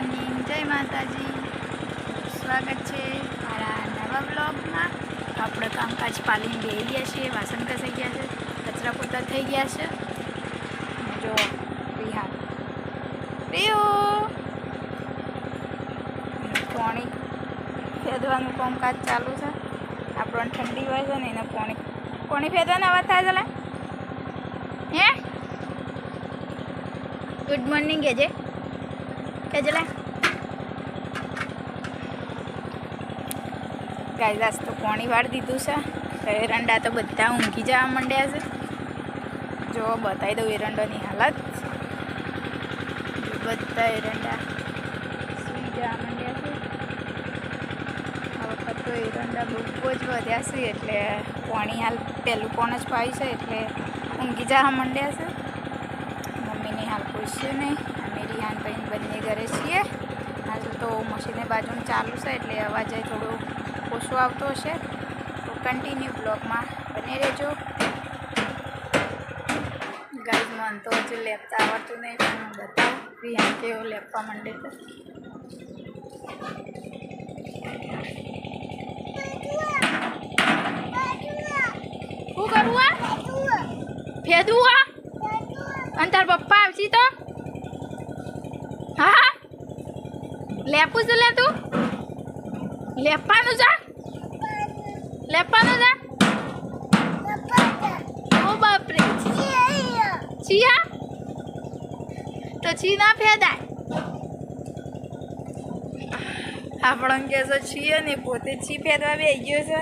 Morning. જય માતાજી. સ્વાગત છે મારા નવા બ્લોગમાં. આપણે કામકાજ પાલીને બેહી ગયા છીએ. વાસણ ઘસાઈ ગયા છે. કચરા પોતા થઈ ગયા છે. જો રિહાન રિયો પોણી ફેદવાનું કામકાજ ચાલુ છે. આપણને ઠંડી હોય છે ને એને પોણી પોણી ફેદવાના અવાજ થાય છે? હે? ગુડ મોર્નિંગ કેજે કેજે લે ગાય આજ તો પાણી વાળ દીધું છે. એરંડા તો બધા ઊંઘી જવા માંડ્યા છે. જો, બતાવી દઉં એરંડોની હાલત. બધા એરંડા સૂઈ જવા માંડ્યા છે. આ વખત તો એરંડા બહુ જ વધ્યા છે, એટલે પાણી હાલ પહેલું પણ જ પાયું છે, એટલે ઊંઘી જવા માંડ્યા છે. પૂછ્યું નહીં અમે રિહાન ભાઈ બંને ઘરે છીએ. હાલ તો મશીને બાજુનું ચાલુ છે એટલે અવાજ થોડો ઓછો આવતો હશે. તો કન્ટિન્યુ બ્લોગમાં બને રહેજો. ગાઈઝ મન તો હજુ લેપતા આવડતું નહીં પણ હું બતાવું. રિહાન કેવો લેપવા માંડે છે? શું કરવું આ? ફેદવું આ અને પપ્પા આવશી તો? હા લેપું છે લે તું? લેપવાનું જા લેપવાનું જા ઓ બાપરે. છીયા તો છી ના ફેદાય. આપણને કે છીએ ને પોતે છી ફેદવા બે ગયો છે.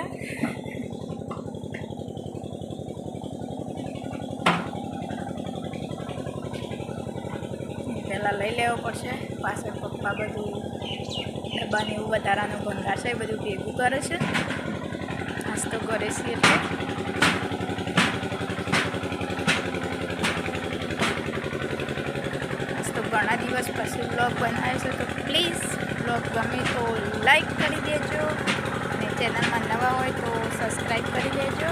પહેલાં લઈ લેવો પડશે. પાછળ પપ્પા બધું ડબ્બાને એવું વધારાનું ભંગાર છે, એ બધું ભેગું કરે છે. નાસ્તો તો કરે છે એટલે. ઘણા દિવસ પછી બ્લોગ બનાવ્યો છે, તો પ્લીઝ બ્લોગ ગમે તો લાઈક કરી દેજો. અને ચેનલમાં નવા હોય તો સબસ્ક્રાઈબ કરી દેજો.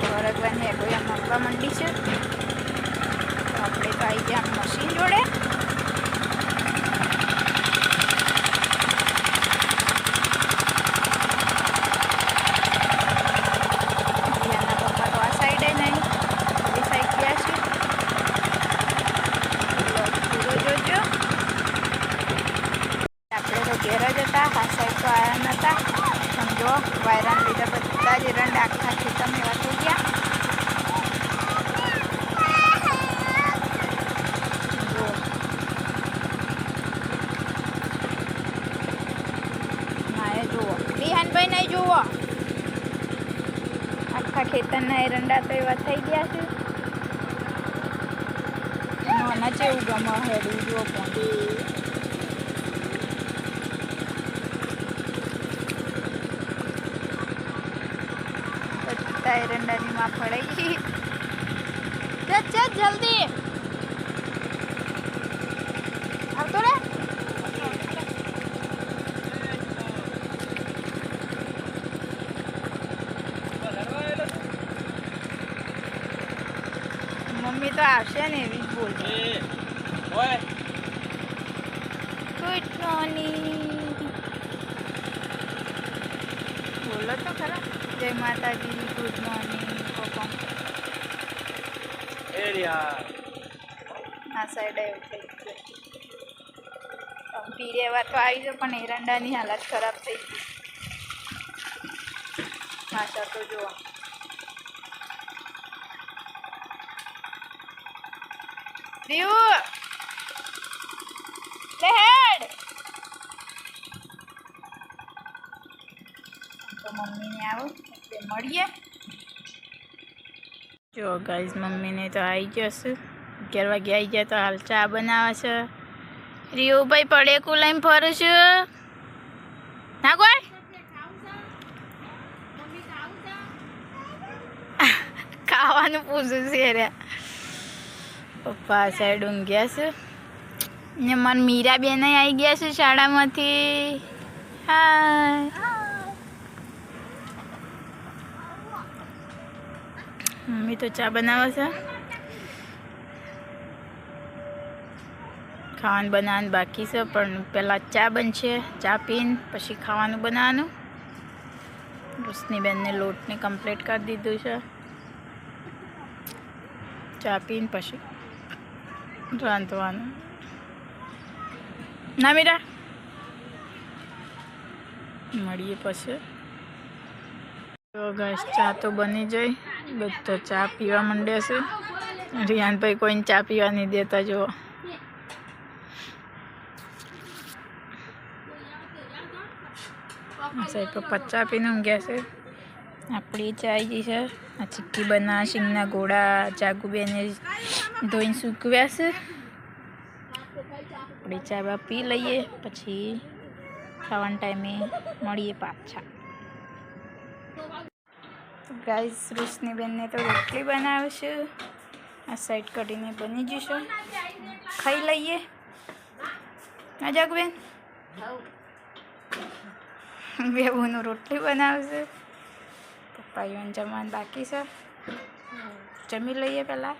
વરગવાની એગોયા મગવા માંડી છે. તો આવી ગયા મશીન જોડે ઘેર જ હતા હા સાહેબ તો આવ્યા નહોતા સમજો વાયરાન લીધે બધા જ એરંડા આખા ખેતરમાં એવા થઈ ગયા જુઓ ના એ જુઓ રિહાનભાઈ નહીં જુઓ ખેતરના એરંડા તો એવા થઈ ગયા છે. નાના જેવું ગમે હેડું બીજો પણ. બધા એરંડાની માં પડાઈ ગઈ જલ્દી આવતો રે મમ્મી તો આવશે ને એવી જ બોલશે ગુડ મોર્નિંગ બોલો તો ખરા. જય માતાજી ગુડ મોર્નિંગ હા આ સાઈડ એવું થઈ ગયું પીરેવા તો આવી છે પણ એરંડાની હાલત ખરાબ થઈ ગઈ. પાછા તો જુઓ રીવું લેહેડ તો મમ્મીને આવું, એટલે મળીએ. જો ગાઈઝ મમ્મીને તો આવી ગયો છે. અગિયાર વાગે આવી ગયા તો હાલ ચા બનાવે છે. રીવુભાઈ પડેકું લઈને ફરું છું. ના કોઈ ખાવાનું પૂછું છે રે. પપ્પા સાઈડ ઊંઘ્યા છે. ને મને મીરા બેન આવી ગયા છે શાળામાંથી. હા મમ્મી તો ચા બનાવે છે. ખાવાનું બનાવવાનું બાકી છે, પણ પહેલાં ચા બનશે, ચા પીને, પછી ખાવાનું બનાવવાનું. રોશનીબેનને લોટને કમ્પ્લીટ કરી દીધું છે. ચા પીને, પછી રાંધવાનું ના, મીરા. મળીએ પછી. તો ચા તો બની જાય બધા ચા પીવા માંડે છે. રિયાનભાઈ કોઈને ચા પીવા નહીં દેતા, જુઓ. સાહેબ, પપ્પા ચા પીને ઊંઘ્યા છે. આપણી ચા આવી છે. આ ચીક્કી બના શીંગના ગોળા, જાગુબેને ધોઈને સૂકવ્યા છે આપણે ચા બા પી લઈએ પછી ખાવાના ટાઈમે મળીએ પાછા ગાઈસ રોશની બેનને તો રોટલી બનાવશે આ સાઈડ કઢીને બની જશે ખાઈ લઈએ ના જાગબેન બેબુનું રોટલી બનાવશે પપ્પાઈઓને જમવાનું બાકી છે જમી લઈએ પહેલાં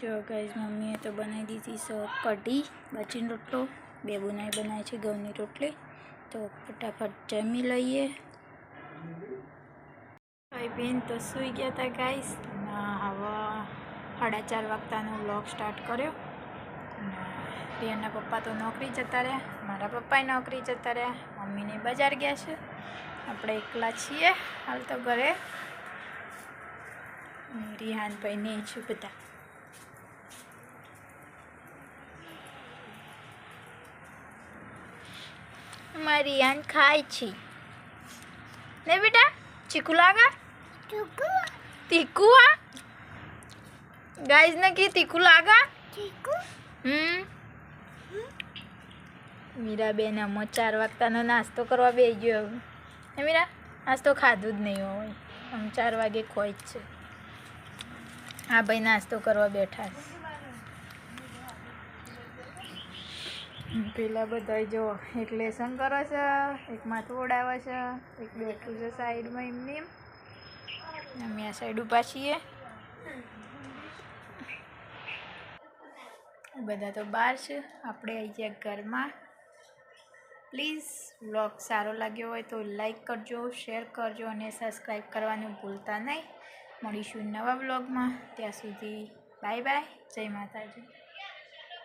જો ગાઈઝ મમ્મીએ તો બનાવી દીધી સો કઢી, બાચીનો રોટલો, બે બુનાઈ બનાવી છે ઘઉંની રોટલી. તો ફટાફટ જમી લઈએ. ભાઈ બેન તો સૂઈ ગયા હતા ગાઈઝ હવે સાડા ચાર વાગતાનો વ્લોગ સ્ટાર્ટ કર્યો. રિયાના પપ્પા તો નોકરી જતા રહ્યા, મારા પપ્પાએ નોકરી જતા રહ્યા, મમ્મીને બજાર ગયા છે. આપણે એકલા છીએ, હાલ તો ઘરે. રિહાન રિહાનભાઈ ને છું બધા. મારી રિયાન ખાય છે ને બેટા ચીકુ લાગા તીખું આ ગાઈઝ ને કે તીખું લાગા હમ મીરાબેન અમો ચાર વાગતાનો નાસ્તો કરવા બે ગયો હવે હે મીરા નાસ્તો ખાધું જ નહીં હોય આમ ચાર વાગે ખોઈ જ છે હા ભાઈ નાસ્તો કરવા બેઠા છે પેલા બધા જો એક લેસન કરે છે એક માથું ઓડાવે છે, એક બેઠું છે સાઈડમાં એમને એમ. અમે આ સાઈડ ઊભા છીએ. બધા તો બહાર છે, આપણે આવી ગયા ઘરમાં. પ્લીઝ વ્લોગ સારો લાગ્યો હોય તો લાઈક કરજો શેર કરજો અને સબસ્ક્રાઈબ કરવાનું ભૂલતા નહીં. મળીશું નવા વ્લોગમાં ત્યાં સુધી બાય બાય જય માતાજી.